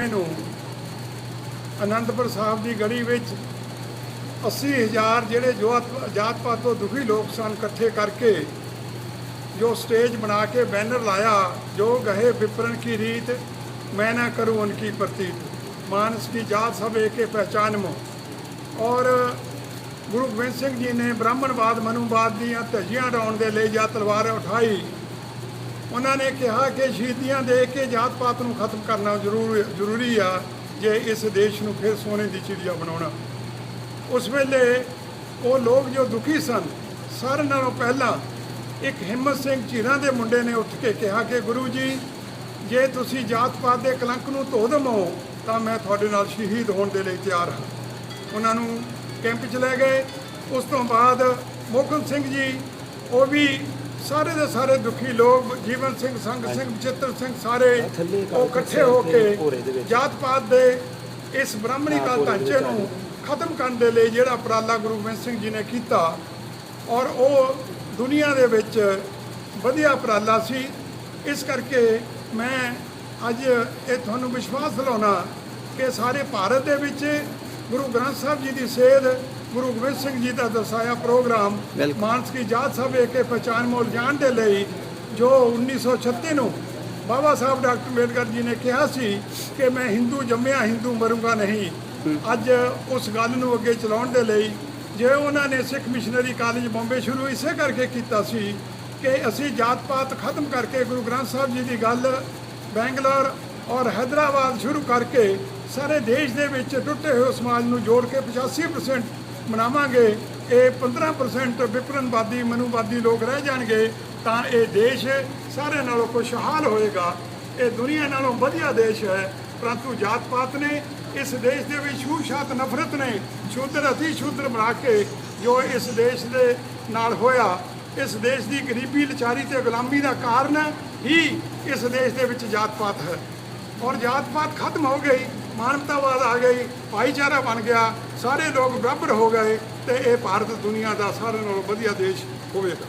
ਨੂੰ ਅਨੰਦਪੁਰ ਸਾਹਿਬ ਦੀ ਗੜੀ ਵਿੱਚ 80000 ਜਿਹੜੇ ਜਾਤ ਜਾਤ ਪਾਤ ਤੋਂ ਦੁਖੀ ਲੋਕ ਸਨ, ਇਕੱਠੇ ਕਰਕੇ ਜੋ ਸਟੇਜ ਬਣਾ ਕੇ ਬੈਨਰ ਲਾਇਆ, ਜੋ ਗਏ ਵਿਪਰਨ ਕੀ ਰੀਤ, ਮੈਂ ਨਾ ਕਰੂੰ ਉਨਕੀ ਪ੍ਰਤੀਤ। ਮਾਨਸ ਕੀ ਜਾਤ ਸਭ ਏਕੇ ਪਹਿਚਾਨ ਮੋ। ਔਰ ਗੁਰੂ ਗੋਬਿੰਦ ਸਿੰਘ ਜੀ ਨੇ ਬ੍ਰਾਹਮਣਵਾਦ, ਮਨੂਵਾਦ ਦੀਆਂ ਧੱਜੀਆਂ ਡਾਉਣ ਦੇ ਲਈ ਜਾਂ ਤਲਵਾਰ ਉਠਾਈ ਉਹਨਾਂ ਨੇ ਕਿਹਾ ਕਿ ਸ਼ਹੀਦੀਆਂ ਦੇ ਕੇ ਜਾਤ ਪਾਤ ਨੂੰ ਖਤਮ ਕਰਨਾ ਜ਼ਰੂਰ, ਜ਼ਰੂਰੀ ਆ ਜੇ ਇਸ ਦੇਸ਼ ਨੂੰ ਫਿਰ ਸੋਨੇ ਦੀ ਚਿੜੀਆ ਬਣਾਉਣਾ। ਉਸ ਵੇਲੇ ਉਹ ਲੋਕ ਜੋ ਦੁਖੀ ਸਨ, ਸਾਰਿਆਂ ਨਾਲੋਂ ਪਹਿਲਾਂ ਇੱਕ ਹਿੰਮਤ ਸਿੰਘ ਝੀਰਾਂ ਦੇ ਮੁੰਡੇ ਨੇ ਉੱਠ ਕੇ ਕਿਹਾ ਕਿ ਗੁਰੂ ਜੀ, ਜੇ ਤੁਸੀਂ ਜਾਤ ਪਾਤ ਦੇ ਕਲੰਕ ਨੂੰ ਧੋ ਦਮੋ ਤਾਂ ਮੈਂ ਤੁਹਾਡੇ ਨਾਲ ਸ਼ਹੀਦ ਹੋਣ ਦੇ ਲਈ ਤਿਆਰ ਹਾਂ। ਉਹਨਾਂ ਨੂੰ ਕੈਂਪ 'ਚ ਲੈ ਗਏ। ਉਸ ਤੋਂ ਬਾਅਦ ਮੋਹਕਮ ਸਿੰਘ ਜੀ, ਉਹ ਵੀ ਸਾਰੇ ਦੇ ਸਾਰੇ ਦੁਖੀ ਲੋਕ ਜੀਵਨ ਸਿੰਘ ਸੰਗ ਸਿੰਘ ਚਿੱਤਰ ਸਿੰਘ ਸਾਰੇ ਉਹ ਇਕੱਠੇ ਹੋ ਕੇ ਜਾਤ ਪਾਤ ਦੇ ਇਸ ਬ੍ਰਾਹਮਣੀ ਕਾਲ ਢਾਂਚੇ ਨੂੰ ਖਤਮ ਕਰਨ ਦੇ ਲਈ ਜਿਹੜਾ ਉਪਰਾਲਾ ਗੁਰੂ ਗੋਬਿੰਦ ਸਿੰਘ ਜੀ ਨੇ ਕੀਤਾ ਔਰ ਉਹ ਦੁਨੀਆ ਦੇ ਵਿੱਚ ਵਧੀਆ ਉਪਰਾਲਾ ਸੀ। ਇਸ ਕਰਕੇ ਮੈਂ ਅੱਜ ਇਹ ਤੁਹਾਨੂੰ ਵਿਸ਼ਵਾਸ ਦਿਲਾਉਣਾ ਕਿ ਸਾਰੇ ਭਾਰਤ ਦੇ ਵਿੱਚ ਗੁਰੂ ਗ੍ਰੰਥ ਸਾਹਿਬ ਜੀ ਦੀ ਸੇਧ ਗੁਰੂ ਗੋਬਿੰਦ ਸਿੰਘ ਜੀ ਦਾ ਦਰਸਾਇਆ ਪ੍ਰੋਗਰਾਮ ਮਾਨਸ ਕੀ ਜਾਤ ਸਭ ਏਕੇ ਪਛਾਣ ਮੋਲ ਜਾਣ ਦੇ ਲਈ ਜੋ 1936 ਨੂੰ ਬਾਬਾ ਸਾਹਿਬ ਡਾਕਟਰ ਅੰਬੇਡਕਰ ਜੀ ਨੇ ਕਿਹਾ ਸੀ ਕਿ ਮੈਂ ਹਿੰਦੂ ਜੰਮਿਆ ਹਿੰਦੂ ਮਰੂੰਗਾ ਨਹੀਂ। ਅੱਜ ਉਸ ਗੱਲ ਨੂੰ ਅੱਗੇ ਚਲਾਉਣ ਦੇ ਲਈ ਜੇ ਉਹਨਾਂ ਨੇ ਸਿੱਖ ਮਿਸ਼ਨਰੀ ਕਾਲਜ ਬੰਬੇ ਸ਼ੁਰੂ ਇਸੇ ਕਰਕੇ ਕੀਤਾ ਸੀ ਕਿ ਅਸੀਂ ਜਾਤ ਪਾਤ ਖਤਮ ਕਰਕੇ ਗੁਰੂ ਗ੍ਰੰਥ ਸਾਹਿਬ ਜੀ ਦੀ ਗੱਲ ਬੈਂਗਲੌਰ ਔਰ ਹੈਦਰਾਬਾਦ ਸ਼ੁਰੂ ਕਰਕੇ ਸਾਰੇ ਦੇਸ਼ ਦੇ ਵਿੱਚ ਟੁੱਟੇ ਹੋਏ ਸਮਾਜ ਨੂੰ ਜੋੜ ਕੇ 85% ਮਨਾਵਾਂਗੇ, ਇਹ 15% ਵਿਪਰਨਵਾਦੀ, ਮਨੂਵਾਦੀ ਲੋਕ ਰਹਿ ਜਾਣਗੇ, ਤਾਂ ਇਹ ਦੇਸ਼ ਸਾਰੇ ਨਾਲੋਂ ਖੁਸ਼ਹਾਲ ਹੋਏਗਾ। ਇਹ ਦੁਨੀਆ ਨਾਲੋਂ ਵਧੀਆ ਦੇਸ਼ ਹੈ। ਪਰੰਤੂ ਜਾਤ ਪਾਤ ਨੇ ਇਸ ਦੇਸ਼ ਦੇ ਵਿੱਚ ਛੂਤ-ਛਾਤ, ਨਫ਼ਰਤ ਨੇ ਸ਼ੂਦਰ ਅਤੀ ਸ਼ੂਦਰ ਬਣਾ ਕੇ ਜੋ ਇਸ ਦੇਸ਼ ਦੇ ਨਾਲ ਹੋਇਆ, ਇਸ ਦੇਸ਼ ਦੀ ਗਰੀਬੀ, ਲਚਾਰੀ ਤੇ ਗੁਲਾਮੀ ਦਾ ਕਾਰਨ ਹੀ ਇਸ ਦੇਸ਼ ਦੇ ਵਿੱਚ ਜਾਤ ਪਾਤ ਹੈ। ਔਰ ਜਾਤ ਪਾਤ ਖਤਮ ਹੋ ਗਈ, ਮਾਨਵਤਾਵਾਦ ਆ ਗਈ, ਭਾਈਚਾਰਾ ਬਣ ਗਿਆ। ਸਾਰੇ ਲੋਕ ਬਰਾਬਰ ਹੋ ਗਏ ਤੇ ਇਹ ਭਾਰਤ ਦੁਨੀਆ ਦਾ ਸਾਰਿਆਂ ਨਾਲੋਂ ਵਧੀਆ ਦੇਸ਼ ਹੋਵੇਗਾ।